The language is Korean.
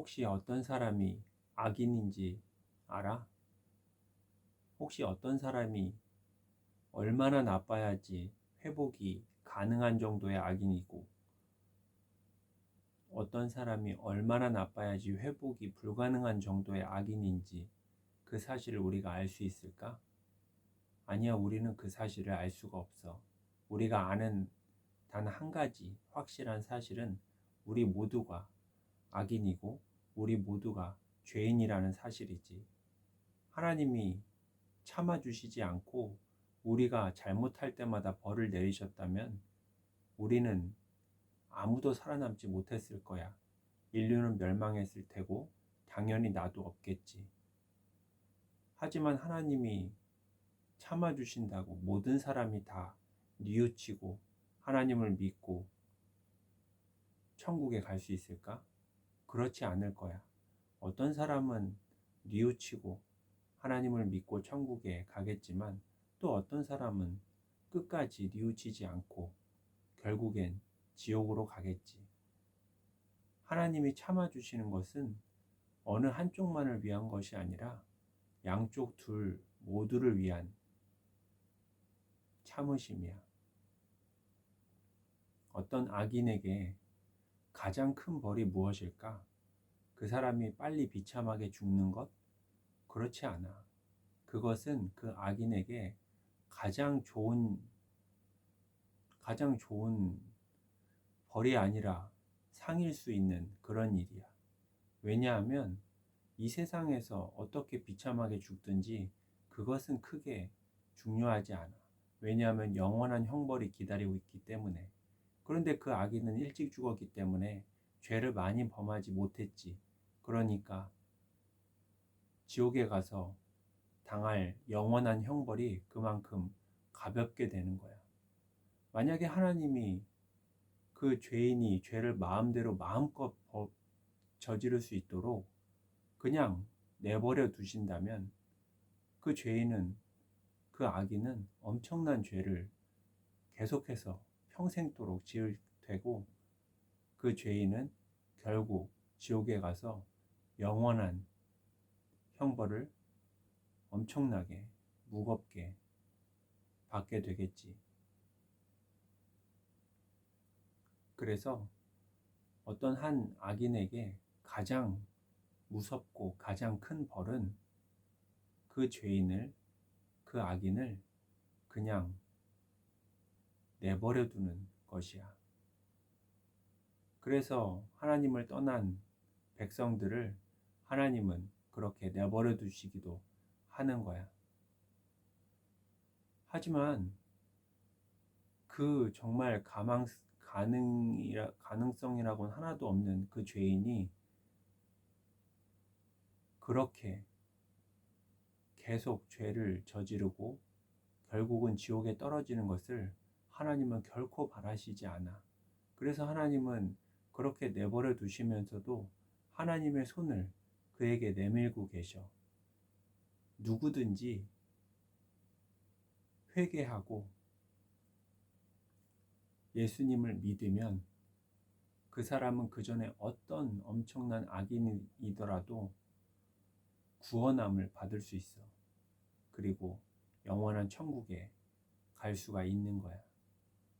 혹시 어떤 사람이 악인인지 알아? 혹시 어떤 사람이 얼마나 나빠야지 회복이 가능한 정도의 악인이고 어떤 사람이 얼마나 나빠야지 회복이 불가능한 정도의 악인인지 그 사실을 우리가 알 수 있을까? 아니야, 우리는 그 사실을 알 수가 없어. 우리가 아는 단 한 가지 확실한 사실은 우리 모두가 악인이고 우리 모두가 죄인이라는 사실이지. 하나님이 참아주시지 않고 우리가 잘못할 때마다 벌을 내리셨다면 우리는 아무도 살아남지 못했을 거야. 인류는 멸망했을 테고 당연히 나도 없겠지. 하지만 하나님이 참아주신다고 모든 사람이 다 뉘우치고 하나님을 믿고 천국에 갈 수 있을까? 그렇지 않을 거야. 어떤 사람은 뉘우치고 하나님을 믿고 천국에 가겠지만 또 어떤 사람은 끝까지 뉘우치지 않고 결국엔 지옥으로 가겠지. 하나님이 참아주시는 것은 어느 한쪽만을 위한 것이 아니라 양쪽 둘 모두를 위한 참으심이야. 어떤 악인에게 가장 큰 벌이 무엇일까? 그 사람이 빨리 비참하게 죽는 것? 그렇지 않아. 그것은 그 악인에게 가장 좋은, 가장 좋은 벌이 아니라 상일 수 있는 그런 일이야. 왜냐하면 이 세상에서 어떻게 비참하게 죽든지 그것은 크게 중요하지 않아. 왜냐하면 영원한 형벌이 기다리고 있기 때문에. 그런데 그 아기는 일찍 죽었기 때문에 죄를 많이 범하지 못했지. 그러니까 지옥에 가서 당할 영원한 형벌이 그만큼 가볍게 되는 거야. 만약에 하나님이 그 죄인이 죄를 마음대로 마음껏 저지를 수 있도록 그냥 내버려 두신다면 그 죄인은 그 악인은 엄청난 죄를 계속해서 평생도록 지을 테고 그 죄인은 결국 지옥에 가서 영원한 형벌을 엄청나게 무겁게 받게 되겠지. 그래서 어떤 한 악인에게 가장 무섭고 가장 큰 벌은 그 죄인을, 그 악인을 그냥 내버려 두는 것이야. 그래서 하나님을 떠난 백성들을 하나님은 그렇게 내버려 두시기도 하는 거야. 하지만 그 정말 가망, 가능이라, 가능성이라고는 하나도 없는 그 죄인이 그렇게 계속 죄를 저지르고 결국은 지옥에 떨어지는 것을 하나님은 결코 바라시지 않아. 그래서 하나님은 그렇게 내버려 두시면서도 하나님의 손을 그에게 내밀고 계셔. 누구든지 회개하고 예수님을 믿으면 그 사람은 그 전에 어떤 엄청난 악인이더라도 구원함을 받을 수 있어. 그리고 영원한 천국에 갈 수가 있는 거야.